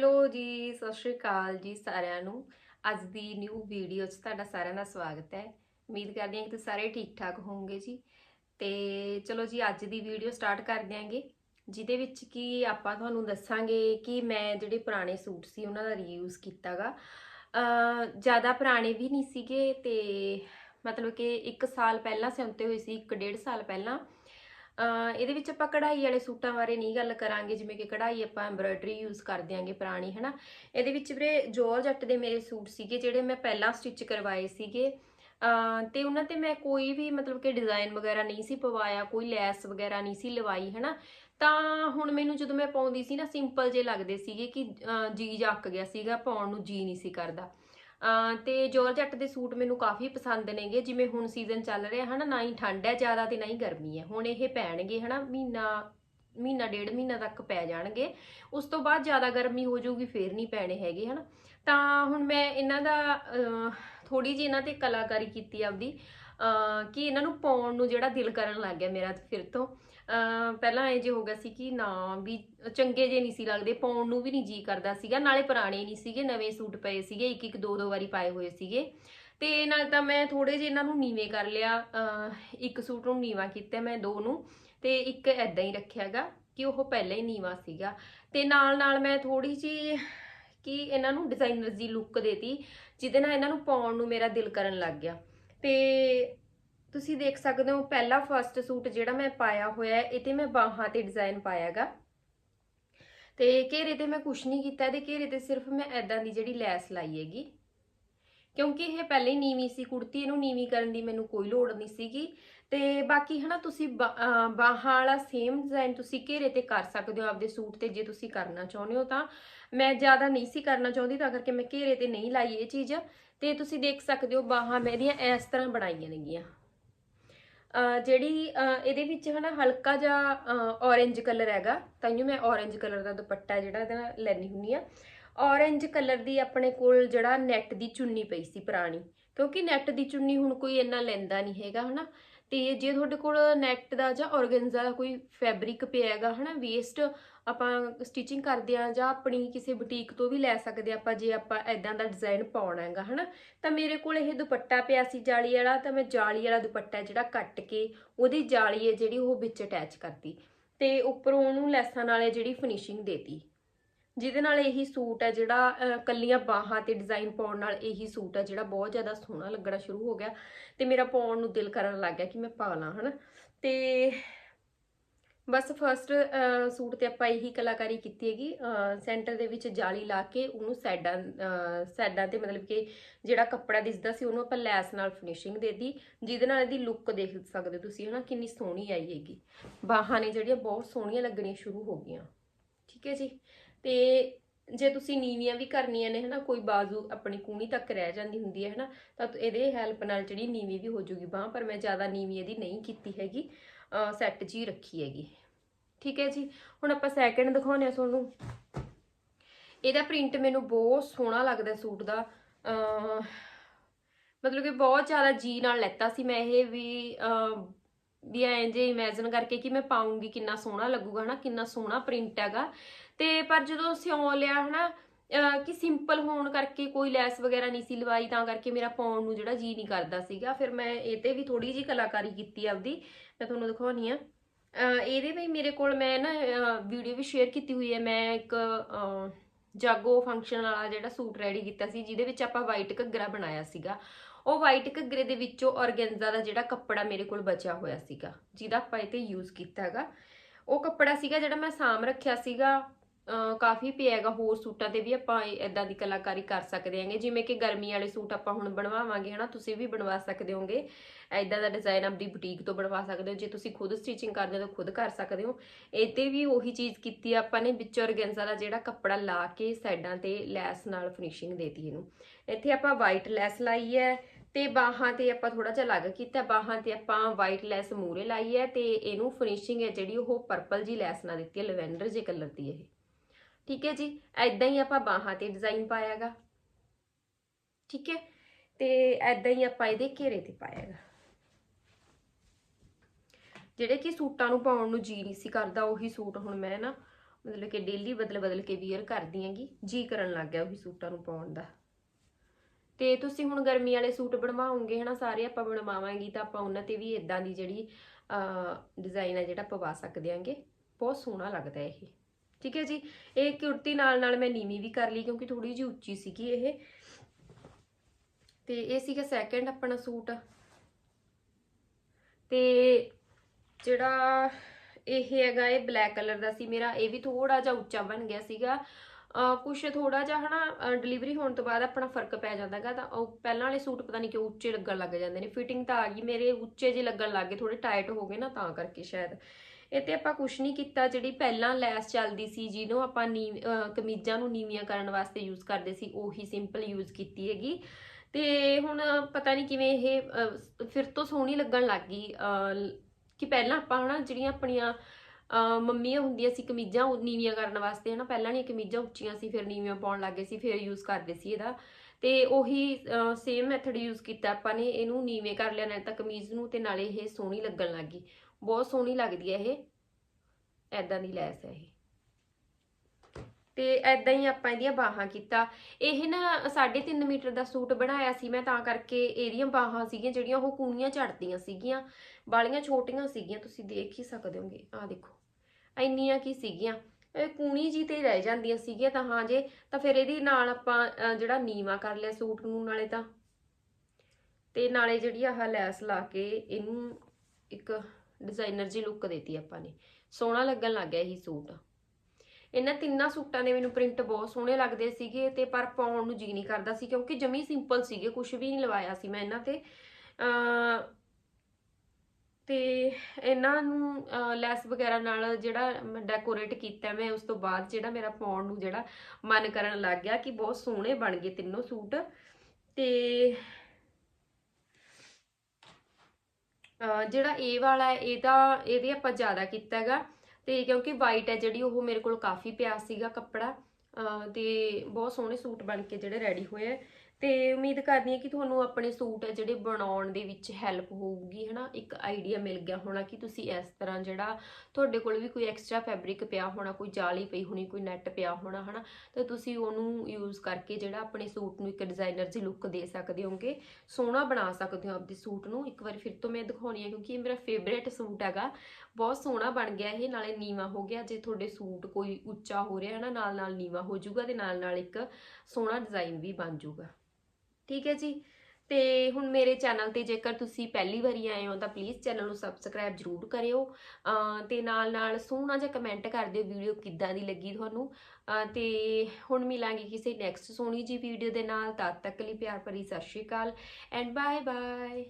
Hello ਜੀ, ਸਤਿ ਸ਼੍ਰੀ ਅਕਾਲ ਜੀ ਸਾਰਿਆਂ ਨੂੰ। ਅੱਜ ਦੀ ਨਿਊ ਵੀਡੀਓ 'ਚ ਤੁਹਾਡਾ ਸਾਰਿਆਂ ਦਾ ਸਵਾਗਤ ਹੈ। ਉਮੀਦ ਕਰਦੀ ਹਾਂ ਕਿ ਤੁਸੀਂ ਸਾਰੇ ਠੀਕ ਠਾਕ ਹੋਵੋਗੇ ਜੀ। ਤੇ ਚਲੋ ਜੀ, ਅੱਜ ਦੀ ਵੀਡੀਓ ਸਟਾਰਟ ਕਰ ਦਿਆਂਗੇ ਜਿਹਦੇ ਵਿੱਚ ਕਿ ਆਪਾਂ ਤੁਹਾਨੂੰ ਦੱਸਾਂਗੇ ਕਿ ਮੈਂ ਜਿਹੜੇ ਪੁਰਾਣੇ ਸੂਟ ਸੀ ਉਹਨਾਂ ਦਾ ਰੀਯੂਜ਼ ਕੀਤਾਗਾ ਅ ਜ਼ਿਆਦਾ ਪੁਰਾਣੇ ਵੀ ਨਹੀਂ ਸੀਗੇ ਤੇ ਮਤਲਬ ਕਿ 1 ਸਾਲ ਪਹਿਲਾਂ ਸਿਉਂਤੇ ਹੋਏ ਸੀ 1.5 ਸਾਲ ਪਹਿਲਾਂ। ਇਹਦੇ ਵਿੱਚ ਆਪਾਂ ਕਢਾਈ ਵਾਲੇ ਸੂਟਾਂ ਬਾਰੇ ਨਹੀਂ ਗੱਲ ਕਰਾਂਗੇ, ਜਿਵੇਂ ਕਿ ਕਢਾਈ ਆਪਾਂ ਐਮਬਰਾਇਡਰੀ ਯੂਜ਼ ਕਰ ਦਿਆਂਗੇ ਪੁਰਾਣੀ, ਹਨਾ? ਇਹਦੇ ਵਿੱਚ ਵੀਰੇ ਜੋਰਜੱਟ ਦੇ ਮੇਰੇ ਸੂਟ ਸੀਗੇ, ਜਿਹੜੇ ਮੈਂ ਪਹਿਲਾਂ ਸਟਿਚ ਕਰਵਾਏ ਸੀਗੇ। ਅਹ ਤੇ ਉਹਨਾਂ ਤੇ ਮੈਂ ਕੋਈ ਵੀ ਮਤਲਬ ਕਿ ਡਿਜ਼ਾਈਨ ਵਗੈਰਾ ਨਹੀਂ ਸੀ ਪਵਾਇਆ, ਕੋਈ ਲੈਸ ਵਗੈਰਾ ਨਹੀਂ ਸੀ ਲਵਾਈ, ਹਨਾ? ਤਾਂ ਹੁਣ ਮੈਨੂੰ ਜਦੋਂ ਮੈਂ ਪਾਉਂਦੀ ਸੀ ਨਾ ਸਿੰਪਲ ਜੇ ਲੱਗਦੇ ਸੀਗੇ ਕਿ ਜੀ ਜੱਕ ਗਿਆ ਸੀਗਾ, ਪਾਉਣ ਨੂੰ ਜੀ ਨਹੀਂ ਸੀ ਕਰਦਾ। ਅਹ ਤੇ ਜੋਰਜੱਟ ਦੇ ਸੂਟ ਮੈਨੂੰ ਕਾਫੀ ਪਸੰਦ ਨੇਗੇ, ਜਿਵੇਂ ਹੁਣ ਸੀਜ਼ਨ ਚੱਲ ਰਿਹਾ, ਹਨਾ, ਨਾ ਹੀ ਠੰਡ ਹੈ ਜ਼ਿਆਦਾ ਤੇ ਨਾ ਹੀ ਗਰਮੀ ਹੈ। ਹੁਣ ਇਹ ਪੈਣਗੇ, ਹਨਾ, ਮਹੀਨਾ ਮਹੀਨਾ ਡੇਢ ਮਹੀਨਾ ਤੱਕ ਪੈ ਜਾਣਗੇ। ਉਸ ਤੋਂ ਬਾਅਦ ਜ਼ਿਆਦਾ ਗਰਮੀ ਹੋ ਜਾਊਗੀ, ਫੇਰ ਨਹੀਂ ਪੈਣੇ ਹੈਗੇ, ਹਨਾ। ਤਾਂ ਹੁਣ ਮੈਂ ਇਹਨਾਂ ਦਾ ਥੋੜੀ ਜਿਹੀ ਇਹਨਾਂ ਤੇ ਕਲਾਕਾਰੀ ਕੀਤੀ ਆਪਦੀ। ਕਿ ਇਹਨਾਂ ਨੂੰ ਪਾਉਣ ਨੂੰ ਜਿਹੜਾ ਦਿਲ ਕਰਨ ਲੱਗ ਗਿਆ ਮੇਰਾ ਫਿਰ ਤੋਂ। ਪਹਿਲਾਂ ਇਹ ਜੇ ਹੋ ਗਿਆ ਸੀ ਕਿ ਨਾ ਵੀ ਚੰਗੇ ਜੇ ਨਹੀਂ ਸੀ ਲੱਗਦੇ, ਪਾਉਣ ਨੂੰ ਵੀ ਨਹੀਂ ਜੀ ਕਰਦਾ ਸੀਗਾ, ਨਾਲੇ ਪੁਰਾਣੇ ਨਹੀਂ ਸੀਗੇ, ਨਵੇਂ ਸੂਟ ਪਏ ਸੀਗੇ ਇੱਕ ਇੱਕ ਦੋ ਦੋ ਵਾਰੀ ਪਾਏ ਹੋਏ ਸੀਗੇ। ਤੇ ਨਾਲ ਤਾਂ ਮੈਂ ਥੋੜੇ ਜਿਹੇ ਇਹਨਾਂ ਨੂੰ ਨੀਵੇਂ ਕਰ ਲਿਆ ਇੱਕ ਸੂਟ ਨੂੰ ਨੀਵਾ ਕੀਤਾ ਮੈਂ ਦੋ ਨੂੰ, ਤੇ ਇੱਕ ਐਦਾਂ ਹੀ ਰੱਖਿਆਗਾ ਕਿ ਉਹ ਪਹਿਲਾਂ ਹੀ ਨੀਵਾ ਸੀਗਾ। ਤੇ ਨਾਲ ਨਾਲ ਮੈਂ ਥੋੜੀ ਜਿਹੀ ਕਿ ਇਹਨਾਂ ਨੂੰ ਡਿਜ਼ਾਈਨਰ ਦੀ ਲੁੱਕ ਦੇਤੀ ਜਿਹਦੇ ਨਾਲ ਇਹਨਾਂ ਨੂੰ ਪਾਉਣ ਨੂੰ ਮੇਰਾ ਦਿਲ ਕਰਨ ਲੱਗ ਗਿਆ। ਤੇ ਤੁਸੀਂ ਦੇਖ ਸਕਦੇ ਹੋ ਪਹਿਲਾ ਫਰਸਟ ਸੂਟ ਜਿਹੜਾ ਮੈਂ ਪਾਇਆ ਹੋਇਆ ਹੈ ਇਹ ਤੇ ਮੈਂ ਬਾਹਾਂ ਤੇ ਡਿਜ਼ਾਈਨ ਪਾਇਆਗਾ ਤੇ ਘੇਰੇ ਤੇ ਮੈਂ ਕੁਛ ਨਹੀਂ ਕੀਤਾ, ਇਹਦੇ ਘੇਰੇ ਤੇ ਸਿਰਫ ਮੈਂ ਐਦਾਂ ਦੀ ਜਿਹੜੀ ਲੈਸ ਲਾਈ ਹੈਗੀ। ਕਿਉਂਕਿ ਇਹ ਪਹਿਲੇ ਹੀ ਨੀਵੀਂ ਸੀ, ਕੁੜਤੀ ਇਹਨੂੰ ਨੀਵੀਂ ਕਰਨ ਦੀ ਮੈਨੂੰ ਕੋਈ ਲੋੜ ਨਹੀਂ ਸੀਗੀ। ਤੇ ਬਾਕੀ ਹਨਾ ਤੁਸੀਂ ਬਾਹਾਂ ਵਾਲਾ ਸੇਮ ਡਿਜ਼ਾਈਨ ਤੁਸੀਂ ਘੇਰੇ ਤੇ ਕਰ ਸਕਦੇ ਹੋ ਆਪਦੇ ਸੂਟ ਤੇ, ਜੇ ਤੁਸੀਂ ਕਰਨਾ ਚਾਹੁੰਦੇ ਹੋ ਤਾਂ। ਮੈਂ ਜ਼ਿਆਦਾ ਨਹੀਂ ਸੀ ਕਰਨਾ ਚਾਹੁੰਦੀ, ਤਾਂ ਕਰਕੇ ਮੈਂ ਘੇਰੇ ਤੇ ਨਹੀਂ ਲਾਈ ਇਹ ਚੀਜ਼। ਤੇ ਤੁਸੀਂ ਦੇਖ ਸਕਦੇ ਹੋ ਬਾਹਾਂ ਮੈਂ ਇਹਦੀਆਂ ਇਸ ਤਰ੍ਹਾਂ ਬਣਾਈਆਂ ਨੇਗੀਆਂ। ਜਿਹੜੀ ਇਹਦੇ ਵਿੱਚ ਹਨਾ ਹਲਕਾ ਜਿਹਾ ਔਰੇਂਜ ਕਲਰ ਹੈਗਾ। ਤਾਂਯੋ ਮੈਂ ਔਰੇਂਜ ਕਲਰ ਦਾ ਦੁਪੱਟਾ ਜਿਹੜਾ ਇਹਦਾ ਲੈਣੀ ਹੁੰਨੀ ਆ ਔਰੇਂਜ ਕਲਰ ਦੀ ਆਪਣੇ ਕੋਲ ਜਿਹੜਾ ਨੈਟ ਦੀ ਚੁੰਨੀ ਪਈ ਸੀ ਪੁਰਾਣੀ। ਕਿਉਂਕਿ ਨੈਟ ਦੀ ਚੁੰਨੀ ਹੁਣ ਕੋਈ ਇੰਨਾ ਲੈਂਦਾ ਨਹੀਂ ਹੈਗਾ, ਹਨਾ। ਤੇ ਜੇ ਤੁਹਾਡੇ ਕੋਲ ਨੈਟ ਦਾ ਜਾਂ ਔਰਗੈਂਜ਼ਾ ਦਾ ਕੋਈ ਫੈਬਰਿਕ ਪਿਆ ਹੈਗਾ, ਹਨਾ ਵੇਸਟ ਆਪਾਂ ਸਟਿਚਿੰਗ ਕਰਦੇ ਆ ਜਾਂ ਆਪਣੀ ਕਿਸੇ ਬੁਟੀਕ ਤੋਂ ਵੀ ਲੈ ਸਕਦੇ ਆਪਾਂ, ਜੇ ਆਪਾਂ ਐਦਾਂ ਦਾ ਡਿਜ਼ਾਈਨ ਪਾਉਣਾ ਹੈਗਾ, ਹਨਾ। ਤਾਂ ਮੇਰੇ ਕੋਲ ਇਹ ਦੁਪੱਟਾ ਪਿਆ ਸੀ ਜਾਲੀ ਵਾਲਾ, ਤਾਂ ਮੈਂ ਜਾਲੀ ਵਾਲਾ ਦੁਪੱਟਾ ਜਿਹੜਾ ਕੱਟ ਕੇ ਉਹਦੀ ਜਾਲੀ ਹੈ ਜਿਹੜੀ ਉਹ ਵਿੱਚ ਅਟੈਚ ਕਰਤੀ। ਤੇ ਉੱਪਰੋਂ ਉਹਨੂੰ ਲੈਸਾਂ ਨਾਲੇ ਜਿਹੜੀ ਫਿਨਿਸ਼ਿੰਗ ਦੇਤੀ ਜਿਹਦੇ ਨਾਲ ਇਹੀ ਸੂਟ ਹੈ ਜਿਹੜਾ ਅਹ, ਕੱਲੀਆਂ ਬਾਹਾਂ ਤੇ ਡਿਜ਼ਾਈਨ ਪਾਉਣ ਨਾਲ ਇਹੀ ਸੂਟ ਹੈ ਜਿਹੜਾ ਬਹੁਤ ਜ਼ਿਆਦਾ ਸੋਹਣਾ ਲੱਗਣਾ ਸ਼ੁਰੂ ਹੋ ਗਿਆ ਤੇ ਮੇਰਾ ਪਾਉਣ ਨੂੰ ਦਿਲ ਕਰਨ ਲੱਗ ਗਿਆ ਕਿ ਮੈਂ ਪਾ ਲਾਂ ਹਨਾ? ਤੇ ਬਸ ਫਰਸਟ ਸੂਟ ਤੇ ਆਪਾਂ ਇਹੀ ਕਲਾਕਾਰੀ ਕੀਤੀ ਹੈਗੀ ਸੈਂਟਰ ਦੇ ਵਿੱਚ ਜਾਲੀ ਲਾ ਕੇ ਉਹਨੂੰ ਸਾਈਡਾਂ ਸਾਈਡਾਂ ਤੇ ਮਤਲਬ ਕਿ ਜਿਹੜਾ ਕੱਪੜਾ ਦਿਸਦਾ ਸੀ ਉਹਨੂੰ ਆਪਾਂ ਲੈਸ ਨਾਲ ਫਿਨਿਸ਼ਿੰਗ ਦੇਤੀ ਜਿਹਦੇ ਨਾਲ ਇਹਦੀ ਲੁੱਕ ਦੇਖ ਸਕਦੇ ਹੋ ਤੁਸੀਂ ਹਨਾ? ਕਿੰਨੀ ਸੋਹਣੀ ਆਈ ਹੈਗੀ। ਬਾਹਾਂ ਨੇ ਜਿਹੜੀਆਂ ਬਹੁਤ ਸੋਹਣੀਆਂ ਲੱਗਣੀਆਂ ਸ਼ੁਰੂ ਹੋ ਗਈਆਂ। ਠੀਕ ਹੈ ਜੀ? ਤੇ ਜੇ ਤੁਸੀਂ ਨੀਵੀਆਂ ਵੀ ਕਰਨੀਆਂ ਨੇ, ਹਨਾ, ਕੋਈ ਬਾਜ਼ੂ ਆਪਣੀ ਕੂਣੀ ਤੱਕ ਰਹਿ ਜਾਂਦੀ ਹੁੰਦੀ ਹੈ, ਹਨਾ, ਤਾਂ ਇਹਦੇ ਹੈਲਪ ਨਾਲ ਜਿਹੜੀ ਨੀਵੀਂ ਵੀ ਹੋ ਜੂਗੀ ਬਾਹ, ਪਰ ਮੈਂ ਜ਼ਿਆਦਾ ਨੀਵੀਂ ਇਹਦੀ ਨਹੀਂ ਕੀਤੀ ਹੈਗੀ ਸੈੱਟ ਜੀ ਰੱਖੀ ਹੈਗੀ। ਠੀਕ ਹੈ ਜੀ? ਹੁਣ ਆਪਾਂ ਸੈਕਿੰਡ ਦਿਖਾਉਂਦੇ ਆ ਤੁਹਾਨੂੰ। ਇਹਦਾ ਪ੍ਰਿੰਟ ਮੈਨੂੰ ਬਹੁਤ ਸੋਹਣਾ ਲੱਗਦਾ ਸੂਟ ਦਾ। ਮਤਲਬ ਕਿ ਬਹੁਤ ਜ਼ਿਆਦਾ ਜੀ ਨਾਲ ਲੈਤਾ ਸੀ ਮੈਂ ਇਹ ਵੀ ਵੀ ਐਂ ਜੇ ਇਮੇਜਿਨ ਕਰਕੇ ਕਿ ਮੈਂ ਪਾਉਂਗੀ ਕਿੰਨਾ ਸੋਹਣਾ ਲੱਗੂਗਾ, ਹਨਾ, ਕਿੰਨਾ ਸੋਹਣਾ ਪ੍ਰਿੰਟ ਹੈਗਾ। ਤੇ ਪਰ ਜਦੋਂ ਸਿਉਂ ਲਿਆ ਹਨਾ, ਅਹ ਕਿ ਸਿੰਪਲ ਹੋਣ ਕਰਕੇ ਕੋਈ ਲੈਸ ਵਗੈਰਾ ਨਹੀਂ ਸੀ ਲਵਾਈ, ਤਾਂ ਕਰਕੇ ਮੇਰਾ ਪਾਉਣ ਨੂੰ ਜਿਹੜਾ ਜੀ ਨਹੀਂ ਕਰਦਾ ਸੀਗਾ। ਫਿਰ ਮੈਂ ਇਹ ਤੇ ਵੀ ਥੋੜੀ ਜੀ ਕਲਾਕਾਰੀ ਕੀਤੀ ਆਪਦੀ, ਮੈਂ ਤੁਹਾਨੂੰ ਦਿਖਾਉਣੀ ਆ। ਇਹਦੇ ਵੀ ਮੇਰੇ ਕੋਲ ਮੈਂ ਨਾ ਵੀਡੀਓ ਵੀ ਸ਼ੇਅਰ ਕੀਤੀ ਹੋਈ ਹੈ। ਮੈਂ ਇੱਕ ਜਾਗੋ ਫੰਕਸ਼ਨ ਵਾਲਾ ਜਿਹੜਾ ਸੂਟ ਰੈਡੀ ਕੀਤਾ ਸੀ, ਜਿਹਦੇ ਵਿੱਚ ਆਪਾਂ ਵਾਈਟ ਘੱਗਰਾ ਬਣਾਇਆ ਸੀਗਾ। ਉਹ ਵਾਈਟ ਘੱਗਰੇ ਦੇ ਵਿੱਚੋਂ ਔਰਗੈਂਜ਼ਾ ਦਾ ਜਿਹੜਾ ਕੱਪੜਾ ਮੇਰੇ ਕੋਲ ਬਚਿਆ ਹੋਇਆ ਸੀਗਾ, ਜਿਹਦਾ ਆਪਾਂ ਇਹ ਤੇ ਯੂਜ਼ ਕੀਤਾ ਹੈਗਾ। ਉਹ ਕੱਪੜਾ ਸੀਗਾ ਜਿਹੜਾ ਮੈਂ ਸਾਮ ਰੱਖਿਆ ਸੀਗਾ। ਕਾਫੀ ਪਿਆ ਹੈਗਾ ਹੋਰ ਸੂਟਾਂ ਤੇ ਵੀ ਆਪਾਂ ਇਦਾਂ ਦੀ ਕਲਾਕਾਰੀ ਕਰ ਸਕਦੇ ਹਾਂਗੇ। ਜਿਵੇਂ ਕਿ ਗਰਮੀ ਵਾਲੇ ਸੂਟ ਆਪਾਂ ਹੁਣ ਬਣਵਾਵਾਂਗੇ, ਹਨਾ? ਤੁਸੀਂ ਵੀ ਬਣਵਾ ਸਕਦੇ ਹੋਗੇ। ਇਦਾਂ ਦਾ ਡਿਜ਼ਾਈਨ ਆਪਣੀ ਬੁਟੀਕ ਤੋਂ ਬਣਵਾ ਸਕਦੇ ਹੋ। ਜੇ ਤੁਸੀਂ ਖੁਦ ਸਟਿਚਿੰਗ ਕਰਦੇ ਹੋ ਤਾਂ ਖੁਦ ਕਰ ਸਕਦੇ ਹੋ। ਇਹ ਤੇ ਵੀ ਉਹੀ ਚੀਜ਼ ਕੀਤੀ ਆਪਾਂ ਨੇ, ਵਿੱਚ ਔਰਗੈਂਜ਼ਾ ਦਾ ਜਿਹੜਾ ਕੱਪੜਾ ਲਾ ਕੇ ਸਾਈਡਾਂ ਤੇ ਲੈਸ ਨਾਲ ਫਿਨਿਸ਼ਿੰਗ ਦੇਤੀ ਇਹਨੂੰ। ਇੱਥੇ ਆਪਾਂ ਵਾਈਟ ਲੈਸ ਲਾਈ ਹੈ ਤੇ ਬਾਹਾਂ ਤੇ ਆਪਾਂ ਥੋੜਾ ਜਿਹਾ ਅਲੱਗ ਕੀਤਾ। ਬਾਹਾਂ ਤੇ ਆਪਾਂ ਵਾਈਟ ਲੈਸ ਮੂਰੇ ਲਾਈ ਹੈ ਤੇ ਇਹਨੂੰ ਫਿਨਿਸ਼ਿੰਗ ਹੈ ਜਿਹੜੀ ਉਹ ਪਰਪਲ ਜੀ ਲੈਸ ਨਾਲ ਦਿੱਤੀ ਹੈ, ਲਵੈਂਡਰ ਜੇ ਕਲਰ ਦੀ ਇਹ। ਠੀਕ ਹੈ ਜੀ? ਐਦਾਂ ਹੀ ਆਪਾਂ ਬਾਹਾਂ ਤੇ ਡਿਜ਼ਾਈਨ ਪਾਇਆਗਾ। ਠੀਕ ਹੈ? ਤੇ ਐਦਾਂ ਹੀ ਆਪਾਂ ਇਹਦੇ ਘੇਰੇ ਤੇ ਪਾਇਆਗਾ। ਜਿਹੜੇ ਕਿ ਸੂਟਾਂ ਨੂੰ ਪਾਉਣ ਨੂੰ ਜੀ ਨਹੀਂ ਸੀ ਕਰਦਾ, ਉਹੀ ਸੂਟ ਹੁਣ ਮੈਂ ਨਾ ਮਤਲਬ ਕਿ ਡੇਲੀ ਬਦਲ ਬਦਲ ਕੇ ਵੀਅਰ ਕਰਦੀ ਆਂਗੀ ਜੀ ਕਰਨ ਲੱਗ ਗਿਆ ਉਹੀ ਸੂਟਾਂ ਨੂੰ ਪਾਉਣ ਦਾ। ਤੇ ਤੁਸੀਂ ਹੁਣ ਗਰਮੀ ਵਾਲੇ ਸੂਟ ਬਣਵਾਓਗੇ ਹਨਾ, ਸਾਰੇ ਆਪਾਂ ਬਣਵਾਵਾਂਗੇ ਤਾਂ ਆਪਾਂ ਉਹਨਾਂ ਤੇ ਵੀ ਇਦਾਂ ਦੀ ਜਿਹੜੀ ਡਿਜ਼ਾਈਨ ਆ ਜਿਹੜਾ ਪਵਾ ਸਕਦੇ ਆਂਗੇ। ਬਹੁਤ ਸੋਹਣਾ ਲੱਗਦਾ ਇਹ। ਠੀਕ ਹੈ ਜੀ? ਇਹ ਕੁੜਤੀ ਨਾਲ ਨਾਲ ਮੈਂ ਨੀਵੀਂ ਵੀ ਕਰ ਲਈ ਕਿਉਂਕਿ ਥੋੜੀ ਜਿਹੀ ਉੱਚੀ ਸੀਗੀ ਇਹ। ਤੇ ਇਹ ਸੀਗਾ ਸੈਕੰਡ ਆਪਣਾ ਸੂਟ। ਤੇ ਜਿਹੜਾ ਇਹ ਹੈਗਾ, ਇਹ ਬਲੈਕ ਕਲਰ ਦਾ ਸੀ ਮੇਰਾ। ਇਹ ਵੀ ਥੋੜਾ ਜਿਹਾ ਉੱਚਾ ਬਣ ਗਿਆ ਸੀਗਾ। ਕੁਛ ਥੋੜਾ ਜਿਹਾ ਹਨਾ ਡਿਲੀਵਰੀ ਹੋਣ ਤੋਂ ਬਾਅਦ ਆਪਣਾ ਫ਼ਰਕ ਪੈ ਜਾਂਦਾਗਾ ਤਾਂ ਉਹ ਪਹਿਲਾਂ ਵਾਲੇ ਸੂਟ ਪਤਾ ਨਹੀਂ ਕਿਉਂ ਉੱਚੇ ਲੱਗਣ ਲੱਗ ਜਾਂਦੇ ਨੇ। ਫਿਟਿੰਗ ਤਾਂ ਆ ਗਈ, ਮੇਰੇ ਉੱਚੇ ਜਿਹੇ ਲੱਗਣ ਲੱਗ ਗਏ ਥੋੜੇ ਟਾਈਟ ਹੋ ਗਏ ਨਾ ਤਾਂ ਕਰਕੇ ਸ਼ਾਇਦ। ਇਹ ਤੇ ਆਪਾਂ ਕੁਛ ਨਹੀਂ ਕੀਤਾ, ਜਿਹੜੀ ਪਹਿਲਾਂ ਲੈਸ ਚੱਲਦੀ ਸੀ, ਜਿਹਨੂੰ ਆਪਾਂ ਨੀ ਕਮੀਜ਼ਾਂ ਨੂੰ ਨੀਵੀਆਂ ਕਰਨ ਵਾਸਤੇ ਯੂਜ਼ ਕਰਦੇ ਸੀ, ਉਹੀ ਸਿੰਪਲ ਯੂਜ਼ ਕੀਤੀ ਹੈਗੀ। ਤੇ ਹੁਣ ਪਤਾ ਨਹੀਂ ਕਿਵੇਂ ਇਹ ਫਿਰ ਤੋਂ ਸੋਹਣੀ ਲੱਗਣ ਲੱਗ ਗਈ ਕਿ ਪਹਿਲਾਂ ਆਪਾਂ ਹਨਾ ਜਿਹੜੀਆਂ ਆਪਣੀਆਂ ਮੰਮੀਆਂ ਹੁੰਦੀਆਂ ਸੀ ਕਮੀਜ਼ਾਂ ਨੀਵੀਆਂ ਕਰਨ ਵਾਸਤੇ ਹਨਾ, ਪਹਿਲਾਂ ਨਹੀਂ ਕਮੀਜ਼ਾਂ ਉੱਚੀਆਂ ਸੀ, ਫਿਰ ਨੀਵੀਆਂ ਪਾਉਣ ਲੱਗੇ ਸੀ, ਫਿਰ ਯੂਜ਼ ਕਰਦੇ ਸੀ ਇਹਦਾ। ਤੇ ਉਹੀ ਸੇਮ ਮੈਥਡ ਯੂਜ਼ ਕੀਤਾ ਆਪਾਂ ਨੇ, ਇਹਨੂੰ ਨੀਵੇਂ ਕਰ ਲਿਆ, ਨਾਲੇ ਤਾਂ ਕਮੀਜ਼ ਨੂੰ ਤੇ ਨਾਲੇ ਇਹ ਸੋਹਣੀ ਲੱਗਣ ਲੱਗੀ ਬਹੁਤ ਸੋਹਣੀ ਲੱਗਦੀ ਹੈ ਇਹ। ਐਦਾਂ ਦੀ ਲੈਸ ਹੈ ਇਹ। ਤੇ ਐਦਾਂ ਹੀ ਆਪਾਂ ਇਹਦੀਆਂ ਬਾਹਾਂ ਕੀਤਾ। ਇਹ ਨਾ 3.5 ਮੀਟਰ ਦਾ ਸੂਟ ਬਣਾਇਆ ਸੀ ਮੈਂ, ਤਾਂ ਕਰਕੇ ਇਹਦੀਆਂ ਬਾਹਾਂ ਸੀਗੀਆਂ ਜਿਹੜੀਆਂ, ਉਹ ਕੂਣੀਆਂ ਝੜਦੀਆਂ ਸੀਗੀਆਂ। ਬਾਲੀਆਂ ਛੋਟੀਆਂ ਸੀਗੀਆਂ, ਤੁਸੀਂ ਦੇਖ ਹੀ ਸਕਦੇ ਹੋਗੇ। ਆਹ ਦੇਖੋ, ਇੰਨੀਆਂ ਕੀ ਸੀਗੀਆਂ। ਇਹ ਕੂਣੀ ਜੀ ਤੇ ਰਹਿ ਜਾਂਦੀਆਂ ਸੀਗੀਆਂ, ਤਾਂ ਹਾਂ ਜੇ, ਤਾਂ ਫਿਰ ਇਹਦੇ ਨਾਲ ਆਪਾਂ ਜਿਹੜਾ ਨੀਵਾ ਕਰ ਲਿਆ ਸੂਟ ਨੂੰ ਨਾਲੇ ਤਾਂ। ਤੇ ਨਾਲੇ ਜਿਹੜੀ ਆਹ ਲੈਸ ਲਾ ਕੇ ਇਹਨੂੰ ਇੱਕ ਡਿਜ਼ਾਈਨਰ ਜੀ ਲੁੱਕ ਦੇਤੀ ਆਪਾਂ ਨੇ। ਸੋਹਣਾ ਲੱਗਣ ਲੱਗ ਗਿਆ ਇਹੀ ਸੂਟ। ਇਹਨਾਂ ਤਿੰਨਾਂ ਸੂਟਾਂ ਦੇ ਮੈਨੂੰ ਪ੍ਰਿੰਟ ਬਹੁਤ ਸੋਹਣੇ ਲੱਗਦੇ ਸੀਗੇ ਤੇ ਪਰ ਪਾਉਣ ਨੂੰ ਜੀ ਨਹੀਂ ਕਰਦਾ ਸੀ ਕਿਉਂਕਿ ਜਮੀ ਸਿੰਪਲ ਸੀਗੇ ਕੁਝ ਵੀ ਨਹੀਂ ਲਵਾਇਆ ਸੀ ਮੈਂ ਇਹਨਾਂ ਤੇ। ਤੇ ਇਹਨਾਂ ਨੂੰ ਲੈਸ ਵਗੈਰਾ ਨਾਲ ਜਿਹੜਾ ਡੈਕੋਰੇਟ ਕੀਤਾ ਮੈਂ, ਉਸ ਤੋਂ ਬਾਅਦ ਜਿਹੜਾ ਮੇਰਾ ਪਾਉਣ ਨੂੰ ਜਿਹੜਾ ਮਨ ਕਰਨ ਲੱਗ ਗਿਆ ਕਿ ਬਹੁਤ ਸੋਹਣੇ ਬਣ ਗਏ ਤਿੰਨੋਂ ਸੂਟ। ਤੇ ਜਿਹੜਾ ਏ ਵਾਲਾ ਇਹਦਾ, ਇਹਦੇ ਆਪਾਂ ਜ਼ਿਆਦਾ ਕੀਤਾ ਹੈਗਾ। ਤੇ ਕਿਉਂਕਿ ਵਾਈਟ ਹੈ ਜਿਹੜੀ, ਉਹ ਮੇਰੇ ਕੋਲ ਕਾਫੀ ਪਿਆ ਸੀਗਾ ਕੱਪੜਾ। ਅਹ ਤੇ ਬਹੁਤ ਸੋਹਣੇ ਸੂਟ ਬਣ ਕੇ ਜਿਹੜੇ ਰੈਡੀ ਹੋਏ ਆ ਤੇ ਉਮੀਦ ਕਰਦੀ ਹਾਂ ਕਿ ਤੁਹਾਨੂੰ ਆਪਣੇ ਸੂਟ ਹੈ ਜਿਹੜੇ ਬਣਾਉਣ ਦੇ ਵਿੱਚ ਹੈਲਪ ਹੋਊਗੀ, ਹਨਾ? ਇੱਕ ਆਈਡੀਆ ਮਿਲ ਗਿਆ ਹੋਣਾ ਕਿ ਤੁਸੀਂ ਇਸ ਤਰ੍ਹਾਂ ਜਿਹੜਾ ਤੁਹਾਡੇ ਕੋਲ ਵੀ ਕੋਈ ਐਕਸਟਰਾ ਫੈਬਰਿਕ ਪਿਆ ਹੋਣਾ, ਕੋਈ ਜਾਲੀ ਪਈ ਹੋਣੀ, ਕੋਈ ਨੈਟ ਪਿਆ ਹੋਣਾ, ਹਨਾ? ਤਾਂ ਤੁਸੀਂ ਉਹਨੂੰ ਯੂਜ਼ ਕਰਕੇ ਜਿਹੜਾ ਆਪਣੇ ਸੂਟ ਨੂੰ ਇੱਕ ਡਿਜ਼ਾਈਨਰ ਦੀ ਲੁੱਕ ਦੇ ਸਕਦੇ ਹੋਗੇ ਸੋਹਣਾ ਬਣਾ ਸਕਦੇ ਹੋ ਆਪਦੇ ਸੂਟ ਨੂੰ। ਇੱਕ ਵਾਰ ਫਿਰ ਤੋਂ ਮੈਂ ਦਿਖਾਉਣੀ ਹੈ ਕਿਉਂਕਿ ਇਹ ਮੇਰਾ ਫੇਵਰੇਟ ਸੂਟ ਹੈਗਾ। ਬਹੁਤ ਸੋਹਣਾ ਬਣ ਗਿਆ ਇਹ, ਨਾਲੇ ਨੀਵਾ ਹੋ ਗਿਆ। ਜੇ ਤੁਹਾਡੇ ਸੂਟ ਕੋਈ ਉੱਚਾ ਹੋ ਰਿਹਾ ਹੈ ਨਾ ਨਾਲ ਨਾਲ ਨੀਵਾ ਹੋ ਜਾਊਗਾ ਤੇ ਨਾਲ ਨਾਲ ਇੱਕ ਸੋਹਣਾ ਡਿਜ਼ਾਈਨ ਵੀ ਬਣ ਜਾਊਗਾ। ਠੀਕ ਹੈ ਜੀ? ਤੇ ਹੁਣ ਮੇਰੇ ਚੈਨਲ ਤੇ ਜੇਕਰ ਤੁਸੀਂ ਪਹਿਲੀ ਵਾਰੀ ਆਏ ਹੋ ਤਾਂ ਪਲੀਜ਼ ਚੈਨਲ ਨੂੰ ਸਬਸਕ੍ਰਾਈਬ ਜਰੂਰ ਕਰਿਓ। ਅਹ ਤੇ ਨਾਲ ਨਾਲ ਸੋਹਣਾ ਜਿਹਾ ਕਮੈਂਟ ਕਰ ਦਿਓ ਵੀਡੀਓ ਕਿੱਦਾਂ ਦੀ ਲੱਗੀ ਤੁਹਾਨੂੰ। ਅਹ ਤੇ ਹੁਣ ਮਿਲਾਂਗੇ ਕਿਸੇ ਨੈਕਸਟ ਸੋਹਣੀ ਜੀ ਵੀਡੀਓ ਦੇ ਨਾਲ। ਤਦ ਤੱਕ ਲਈ ਪਿਆਰ ਭਰੀ Sat Sri Akal and bye bye